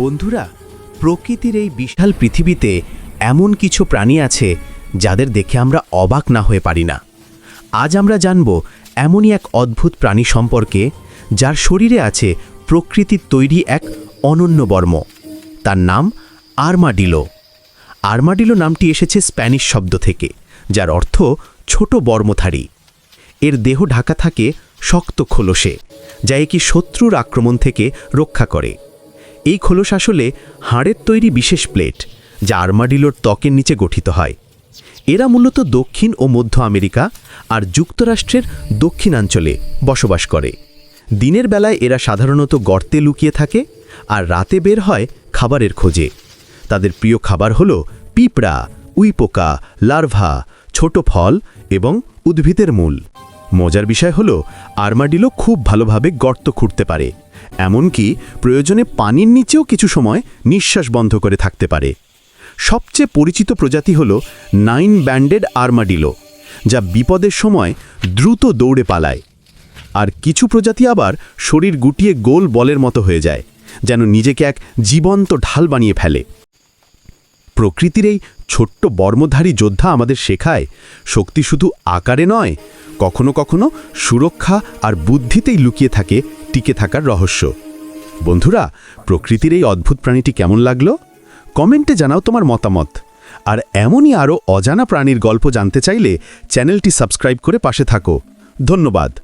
বন্ধুরা, প্রকৃতির এই বিশাল পৃথিবীতে এমন কিছু প্রাণী আছে যাদের দেখে আমরা অবাক না হয়ে পারি না। আজ আমরা জানব এমনই এক অদ্ভুত প্রাণী সম্পর্কে যার শরীরে আছে প্রকৃতির তৈরি এক অনন্য বর্ম। তার নাম আর্মাডিলো। আর্মাডিলো নামটি এসেছে স্প্যানিশ শব্দ থেকে, যার অর্থ ছোট বর্মধারী। এর দেহ ঢাকা থাকে শক্ত খোলসে, যা একে শত্রুর আক্রমণ থেকে রক্ষা করে। এই খোলস আসলে হাড়ের তৈরি বিশেষ প্লেট, যা আর্মাডিলোর ত্বকের নিচে গঠিত হয়। এরা মূলত দক্ষিণ ও মধ্য আমেরিকা আর যুক্তরাষ্ট্রের দক্ষিণাঞ্চলে বসবাস করে। দিনের বেলায় এরা সাধারণত গর্তে লুকিয়ে থাকে আর রাতে বের হয় খাবারের খোঁজে। তাদের প্রিয় খাবার হল পিঁপড়া, উইপোকা, লার্ভা, ছোট ফল এবং উদ্ভিদের মূল। মজার বিষয় হল, আর্মাডিলো খুব ভালোভাবে গর্ত খুঁড়তে পারে। এমনকি প্রয়োজনে পানির নিচেও কিছু সময় নিঃশ্বাস বন্ধ করে থাকতে পারে। সবচেয়ে পরিচিত প্রজাতি হল নাইন ব্যান্ডেড আর্মাডিলো, যা বিপদের সময় দ্রুত দৌড়ে পালায়। আর কিছু প্রজাতি আবার শরীর গুটিয়ে গোল বলের মতো হয়ে যায়, যেন নিজেকে এক জীবন্ত ঢাল বানিয়ে ফেলে। প্রকৃতির এই ছোট্ট বর্মধারী যোদ্ধা আমাদের শেখায়, শক্তি শুধু আকারে নয়, কখনো কখনো সুরক্ষা আর বুদ্ধিতেই লুকিয়ে থাকে টিকে থাকার রহস্য। বন্ধুরা, প্রকৃতির এই অদ্ভুত প্রাণীটি কেমন লাগল? কমেন্টে জানাও তোমার মতামত। আর এমনই আরও অজানা প্রাণীর গল্প জানতে চাইলে চ্যানেলটি সাবস্ক্রাইব করে পাশে থাকো। ধন্যবাদ।